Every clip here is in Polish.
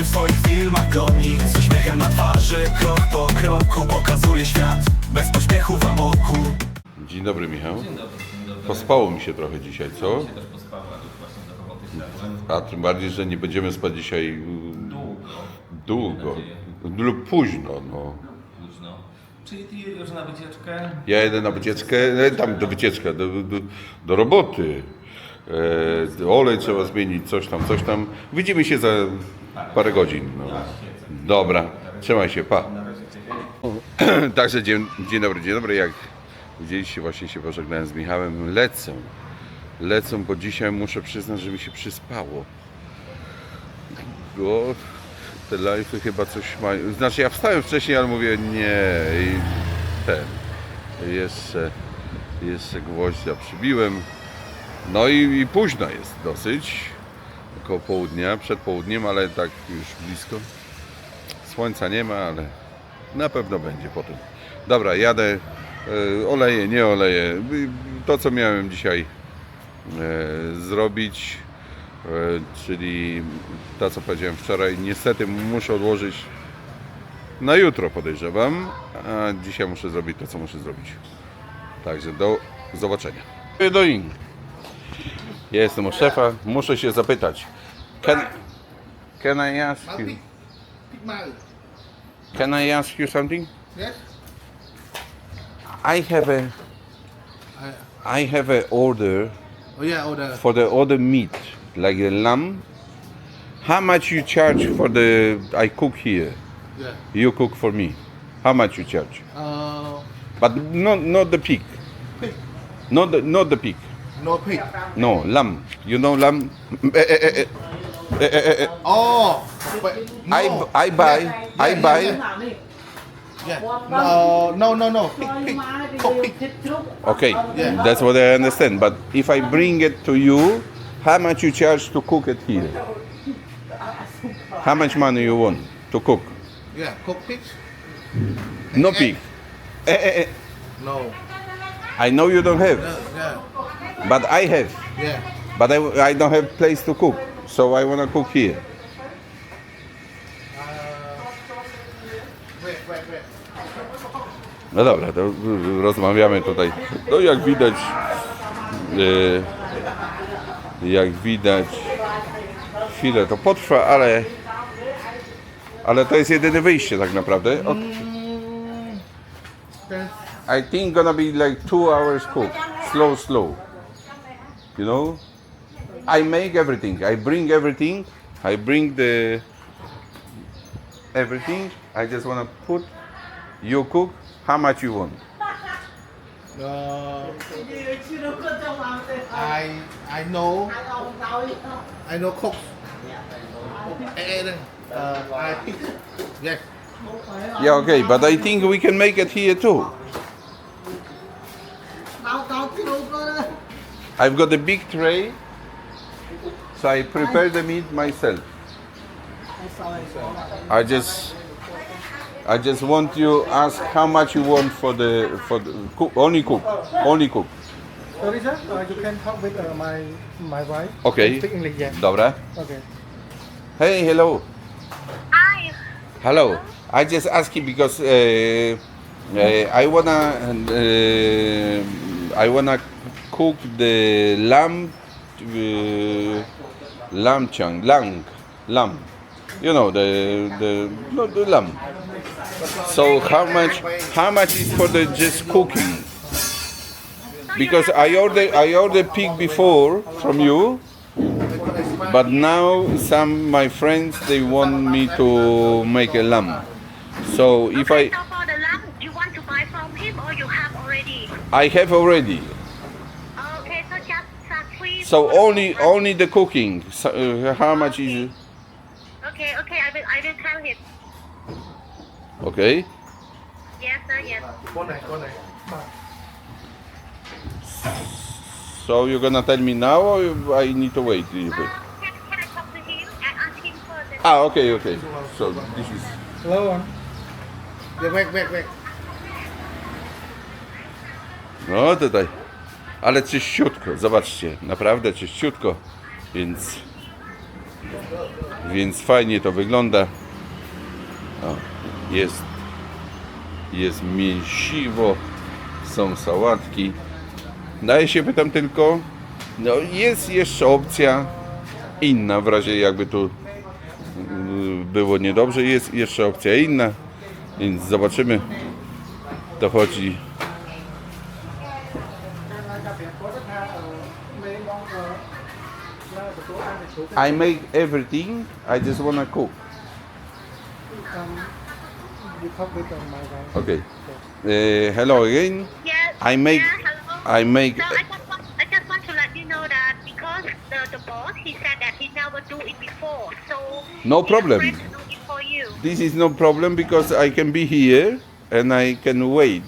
życie w swoich filmach goni Z uśmiechem na twarzy, krok po kroku Pokazuje świat, bez pośpiechu w amoku Dzień dobry Michał. Dzień dobry, dzień dobry. Pospało mi się trochę dzisiaj, co? się też pospałem, właśnie. A tym bardziej, że nie będziemy spać dzisiaj y, Długo. długo lub późno. No. Późno. Czyli ty już na wycieczkę? Ja jedę na wycieczkę, e, tam do wycieczka, do, do, do roboty. E, olej trzeba zmienić, coś tam, coś tam. Widzimy się za parę godzin. No. Dobra, trzymaj się, pa. Także dzień, dzień dobry, dzień dobry. Jak widzieliście, właśnie się pożegnałem z Michałem. Lecę. Lecę, bo dzisiaj muszę przyznać, że mi się przyspało. Bo te live'y chyba coś mają. Znaczy ja wstałem wcześniej, ale mówię nie i ten. Jeszcze, jeszcze gwoździa przybiłem. No i, i późno jest dosyć. Około południa, przed południem, ale tak już blisko. Słońca nie ma, ale na pewno będzie potem. Dobra, jadę. E, oleję, nie oleję. To, co miałem dzisiaj e, zrobić, e, czyli to, co powiedziałem wczoraj, niestety muszę odłożyć na jutro, podejrzewam, a dzisiaj muszę zrobić to, co muszę zrobić. Także do zobaczenia. Doing. Ja jestem u szefa, muszę się zapytać. Can, can I ask you? Pick my Can I ask you something? yes. I have a I, I have a order oh yeah, order. for the other meat, like the lamb. How much you charge for the I cook here? Yeah. You cook for me. How much you charge? Uh, But not not the pig. pig. Not the not the pig. No pig. No lamb. You know lamb. Eh, eh, eh, eh. Eh, eh, eh, eh. Oh, but no. I I buy I Yeah, buy. yeah, Yeah. No, no, no, no. Pig, pig. Cook pig. Okay, Yeah. that's what I understand. But if I bring it to you, how much you charge to cook it here? How much money you want to cook? Yeah, cook pig. No pig. Eh, eh, eh. No. I know you don't have, Yeah, yeah, but I have. yeah. But I, I don't have place to cook, so I wanna cook here. Wait. No dobra, to rozmawiamy tutaj. No jak widać, e, jak widać, chwilę to potrwa, ale, ale to jest jedyne wyjście tak naprawdę. O, Then I think gonna be like two hours cook, slow, slow. You know, I make everything. I bring everything. I bring the everything. I just wanna put. You cook. How much you want? uh, I I know I know cook. And uh, I pig. Yes. Yeah, okay, but I think we can make it here too. I've got a big tray, so I prepare the meat myself. I just, I just want you ask how much you want for the for the cook, only cook, only cook. Sorry, sir. Uh, you can talk with uh, my my wife. Okay. Speak English, yeah. Dobra. Okay. Hey, hello. Hi. Hello. I just ask you because uh, uh, I wanna uh, I wanna cook the lamb uh, lamb chunk lamb lamb. You know the the no, the lamb. So how much how much is for the just cooking? Because I ordered I ordered pig before from you. But now some my friends they want me to make a lamb. So if I So for the So only only the cooking. So, uh, how much is it? Okay, okay, I will, I will tell him. Okay. Yes, sir, yes. Con này, con này. So you're gonna tell me now or I need to wait a little Uh, bit? can, can I talk to him and ask him first? Ah, okay, okay. So this is Hello, one. Yeah, wait, wait, wait. no tutaj. Ale czyściutko, zobaczcie, naprawdę czyściutko, więc Więc fajnie to wygląda. O, jest, jest mięsiwo, są sałatki. No ja się pytam tylko, no jest jeszcze opcja inna w razie jakby tu y, było niedobrze, jest jeszcze opcja inna, więc zobaczymy. Dochodzi I make everything. I just wanna cook. You talk with uh, my wife. Okay. Uh, hello again. Yes. I make. Yeah, hello. I make. So I just, want, I just want to let you know that because the, the boss, he said that he never do it before. So No problem. afraid to do it for you. This is no problem because I can be here and I can wait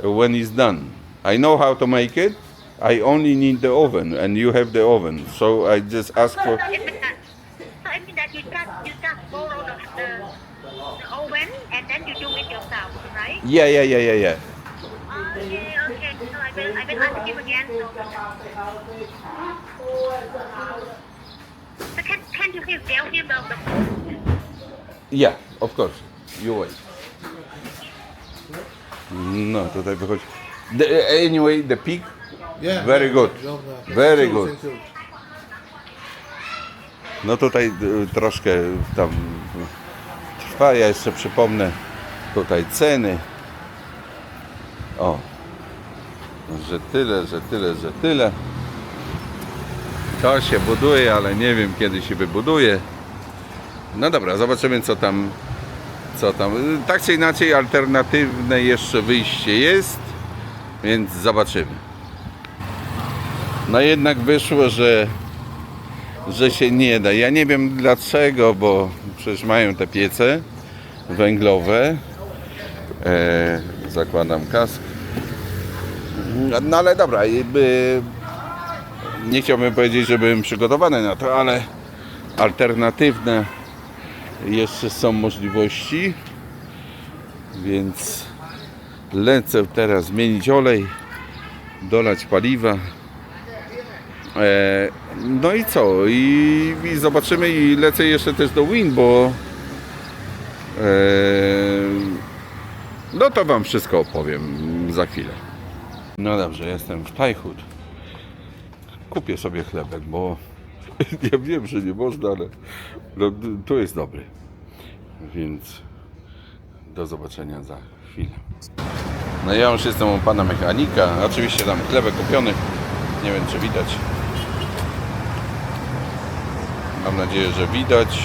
when it's done. I know how to make it. I only need the oven, and you have the oven. So I just ask for. So I mean that, so I mean that you just you just borrow the, the, the oven and then you do it yourself, right? Yeah, yeah, yeah, yeah, yeah. Okay, okay. So I will I will ask him again. So, so can can you please tell him the, the Yeah, of course. You wait. No, tutaj wychodzi. The, anyway, the pig. Yeah. Very good. Dobra. Very good. No tutaj y, troszkę tam trwa. Ja jeszcze przypomnę tutaj ceny. O, że tyle, że tyle, że tyle. To się buduje, ale nie wiem kiedy się wybuduje. No dobra, zobaczymy co tam, co tam. Y, Tak czy inaczej alternatywne jeszcze wyjście jest, więc zobaczymy. No jednak wyszło, że że się nie da. Ja nie wiem dlaczego, bo przecież mają te piece węglowe. E, zakładam kask. No ale dobra, jakby nie chciałbym powiedzieć, że byłem przygotowany na to, ale alternatywne jeszcze są możliwości. Więc lecę teraz zmienić olej, dolać paliwa. E, no i co? I, I zobaczymy i lecę jeszcze też do Win, bo e, no to Wam wszystko opowiem za chwilę. No dobrze, jestem w Hood. Kupię sobie chlebek, bo ja wiem, że nie można, ale no, tu jest dobry. Więc do zobaczenia za chwilę. No ja już jestem u pana mechanika. Oczywiście tam chlebek kupiony. Nie wiem czy widać. Mam nadzieję, że widać.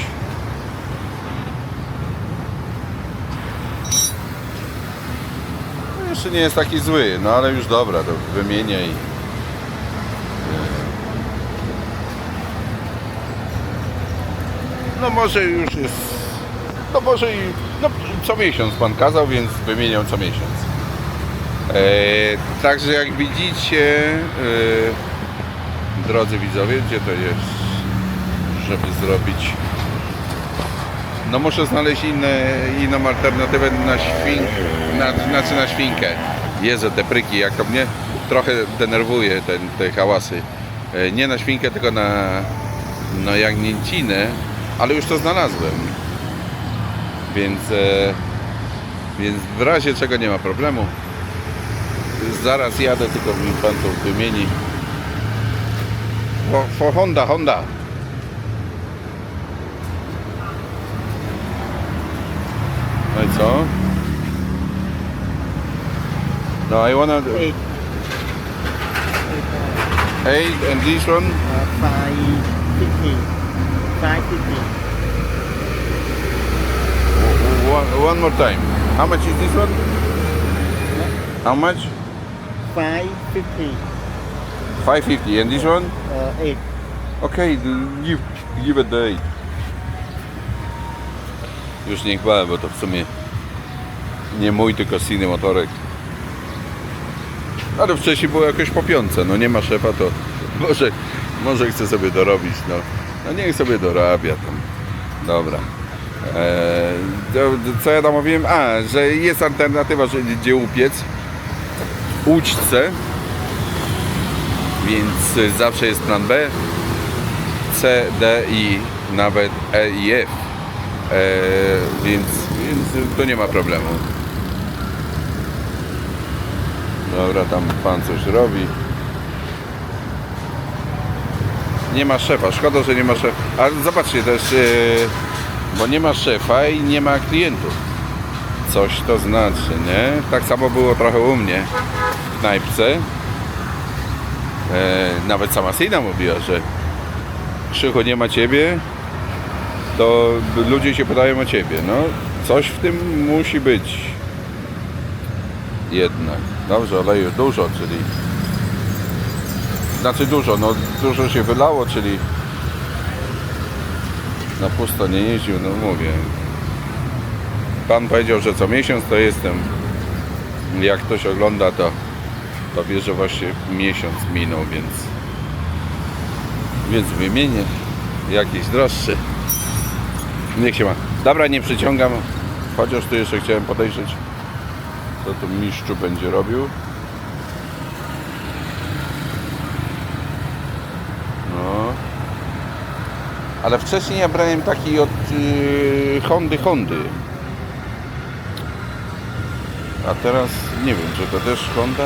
No, jeszcze nie jest taki zły, no ale już dobra, to wymienię i... No może już jest... No może i... No co miesiąc pan kazał, więc wymieniam co miesiąc. E, także jak widzicie, e, drodzy widzowie, gdzie to jest, żeby zrobić. No muszę znaleźć inne, inną alternatywę na świnkę, na, znaczy na świnkę. Jezu, te pryki, jak to mnie trochę denerwuje ten, te hałasy. E, Nie na świnkę, tylko na, na jagnięcinę, ale już to znalazłem. Więc, e, więc w razie czego nie ma problemu. Zaraz jadę, tylko mi pan to wymieni. For Honda, Honda. Co? No, I wanna... Eight. Eight and this one? Uh, five fifty. Five fifty. One, one more time. How much is this one? How much? Five fifty. 550. And this one? Uh, eight. Okej, give, give it the eight. Już nie chwalę, bo to w sumie nie mój, tylko Siny motorek. Ale wcześniej było jakoś po piątce, no nie ma szefa, to może, może chce sobie dorobić, no. No niech sobie dorabia tam. Dobra. Eee, co ja tam mówiłem? A, że jest alternatywa, że gdzie upiec. Ućce. Więc zawsze jest plan B. C, D i nawet E i F. E, więc, więc to nie ma problemu. Dobra, tam pan coś robi. Nie ma szefa, szkoda, że nie ma szefa. Ale zobaczcie też, e, bo nie ma szefa i nie ma klientów. Coś to znaczy, nie? Tak samo było trochę u mnie w knajpce. E, nawet sama Sina mówiła, że Krzychu nie ma ciebie, to ludzie się pytają o ciebie. No, coś w tym musi być. Jednak. Dobrze, oleju dużo, czyli... Znaczy dużo, no dużo się wylało, czyli na pusto nie jeździł, no mówię. Pan powiedział, że co miesiąc to jestem. Jak ktoś ogląda, to, to wie, że właśnie miesiąc minął, więc więc wymienię jakiś droższy. Niech się ma. Dobra, nie przyciągam. Chociaż tu jeszcze chciałem podejrzeć, co tu mistrzu będzie robił. No. Ale wcześniej ja brałem taki od yy, Hondy Hondy. A teraz nie wiem, czy to też Honda?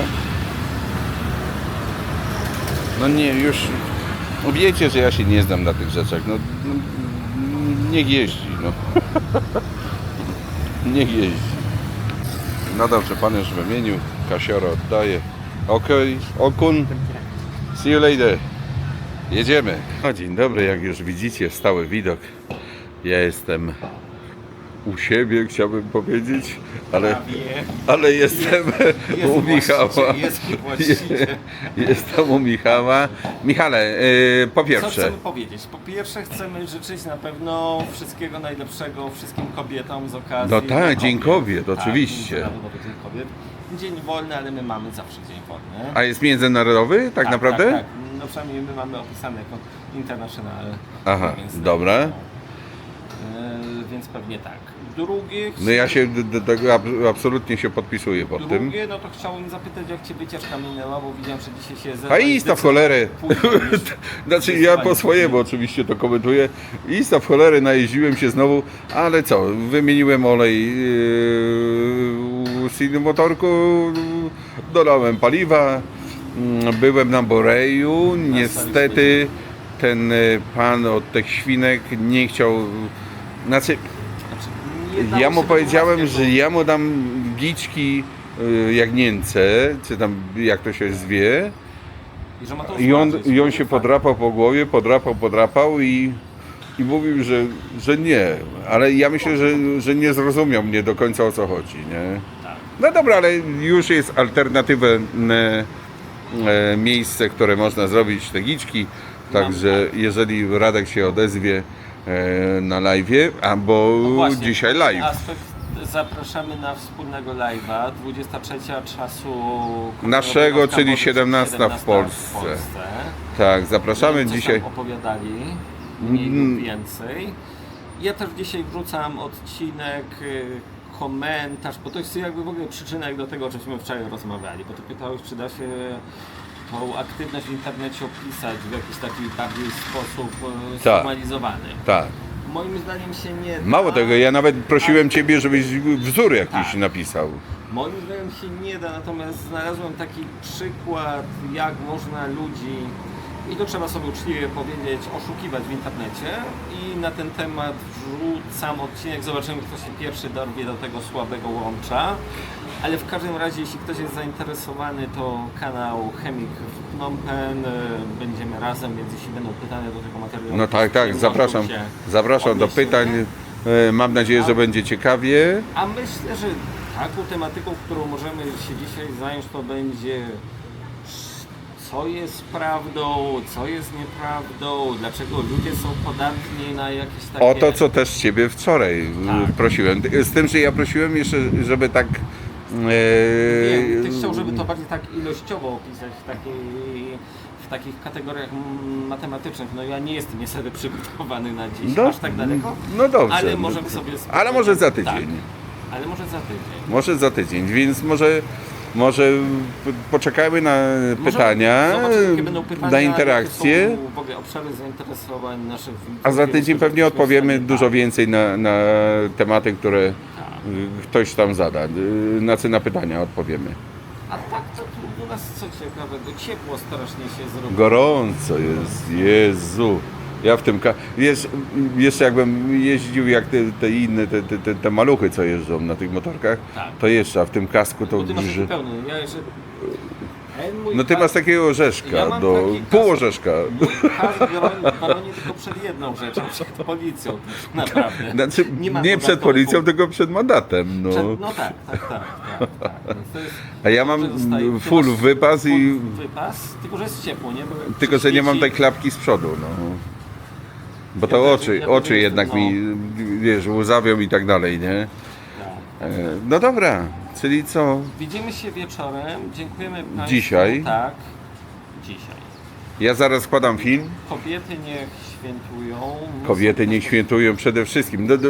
No nie, już no wiecie, że ja się nie znam na tych rzeczach. No, no niech jeździ, no. niech jeździ. No dobrze, pan już wymienił. Kasiora oddaje. Okej, okun. See you later. Jedziemy. Dzień dobry, jak już widzicie, stały widok. Ja jestem u siebie, chciałbym powiedzieć, ale, ale jestem u Michała. jest właściciel. Jestem u Michała. Michale, yy, po Co pierwsze, chcemy powiedzieć? Po pierwsze chcemy życzyć na pewno wszystkiego najlepszego wszystkim kobietom z okazji No tak. Dzień Kobiet, Tak, oczywiście. Międzynarodowy Dzień Kobiet. Dzień wolny, ale my mamy zawsze dzień wolny. a jest międzynarodowy, tak, naprawdę? Tak, tak. No przynajmniej my mamy opisane jako international. Aha, dobra. E, więc pewnie tak. Drugie, No ja się do do tego ab- absolutnie się podpisuję pod tym. Drugie, no to chciałbym zapytać, jak Cię wycieczka minęła, bo widziałem, że dzisiaj się A zerwałeś ista w cholerę. później niż- Znaczy ja po swojemu oczywiście to komentuję. Ista w cholerę najeździłem się znowu, ale co, wymieniłem olej yy, z innym motorku, dodałem paliwa, mm, byłem na Boreju, niestety ten y, pan od tych świnek nie chciał, znaczy ja mu powiedziałem, że ja mu dam giczki y, jagnięce, czy tam jak to się zwie, i że ma to i on, i on się podrapał po głowie, podrapał, podrapał i, i mówił, że, że nie. Ale ja myślę, że, że nie zrozumiał mnie do końca o co chodzi, nie? Tak. No dobra, ale już jest alternatywne e, miejsce, które można zrobić te giczki. Także jeżeli Radek się odezwie na live, albo No właśnie, dzisiaj live. Aspekt, zapraszamy na wspólnego live'a, 23 czasu Naszego, czyli Kamboży, 17 w Polsce. Tak, zapraszamy tam dzisiaj. opowiadali, mniej Mm. lub więcej. Ja też dzisiaj wrzucam odcinek, y, komentarz, bo to jest jakby w ogóle przyczynek do tego, o czymśmy wczoraj rozmawiali, bo ty pytałeś, czy da się tą aktywność w internecie opisać w jakiś taki bardziej sposób y, Tak. sformalizowany. Tak. Moim zdaniem się nie da. Mało tego, ja nawet prosiłem Ciebie, żebyś wzór jakiś Tak. napisał. Moim zdaniem się nie da, natomiast znalazłem taki przykład, jak można ludzi, i to trzeba sobie uczciwie powiedzieć, oszukiwać w internecie i na ten temat wrzucam odcinek, zobaczymy kto się pierwszy dorwie do tego słabego łącza. Ale w każdym razie, jeśli ktoś jest zainteresowany, to kanał Chemik w Phnom Penh, y, będziemy razem, więc jeśli będą pytania do tego materiału... No tak, tak, zapraszam, zapraszam do pytań. E, Mam nadzieję, że będzie ciekawie. A myślę, że taką tematyką, którą możemy się dzisiaj zająć, to będzie co jest prawdą, co jest nieprawdą, dlaczego ludzie są podatni na jakieś takie... O to, co też Ciebie wczoraj e, Tak. prosiłem. Z tym, że ja prosiłem jeszcze, żeby tak... Wiem, ty e, chciał, żeby to bardziej tak ilościowo opisać w takiej w takich kategoriach mm, matematycznych. No ja nie jestem niestety przygotowany na dziś, No, aż tak daleko. no dobrze. Ale możemy sobie... Ale może za tydzień. Tak, ale może za tydzień. Może za tydzień, więc może może poczekajmy na pytania, pytania, na interakcje. w ogóle obszary zainteresowań naszych A za tydzień pewnie odpowiemy dużo więcej na, na tematy, które. Ktoś tam zada. Y, Na co na pytania odpowiemy. A tak to tu u nas co ciekawego, ciepło strasznie się zrobiło. Gorąco jest, Jezu. Ja w tym. Ka- wiesz, jeszcze jakbym jeździł jak te, te inne, te, te, te, maluchy, co jeżdżą na tych motorkach, Tak. to jeszcze, a w tym kasku to Bo ty masz taki grzyże. pełny, ja jeszcze... Ten mój No ty masz takiego orzeszka, Ja do, pół kask- orzeszka. Mój broni tylko przed jedną rzeczą, przed policją. Naprawdę. Znaczy, Nie nie przed policją, punktów. tylko przed mandatem. No. Przed, no tak, tak, tak. tak, tak. To jest- A ja mam full wypas i- full Wypas, tylko że jest ciepło, nie? Bo Tylko, że nie mam tej klapki z przodu. No. Bo to oczy, ja oczy jednak no. mi, wiesz, łzawią i tak dalej, nie? E, No dobra, czyli co? Widzimy się wieczorem. Dziękujemy Państwu. Dzisiaj? Tak, dzisiaj. Ja zaraz składam film. Kobiety niech świętują. Kobiety niech świętują przede wszystkim. No, no,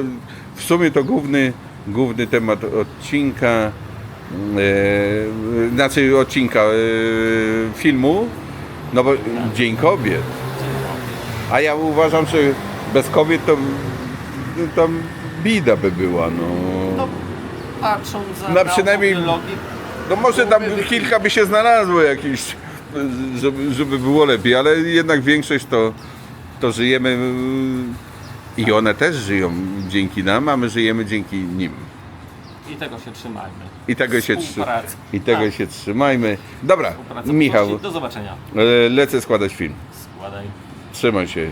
w sumie to główny, główny temat odcinka, e, znaczy odcinka e, filmu, no bo Dzień Kobiet. A ja uważam, że bez kobiet to no, tam bida by była. No, No, patrząc za No, przynajmniej- no może tam kilka by się znalazło jakichś, żeby, żeby było lepiej, ale jednak większość to, to żyjemy i one też żyją dzięki nam, a my żyjemy dzięki nim. I tego się trzymajmy. I tego się, trzy, i tego Tak. się trzymajmy. Dobra. Michał, Do zobaczenia. e, lecę składać film. Składaj. Trzymaj się.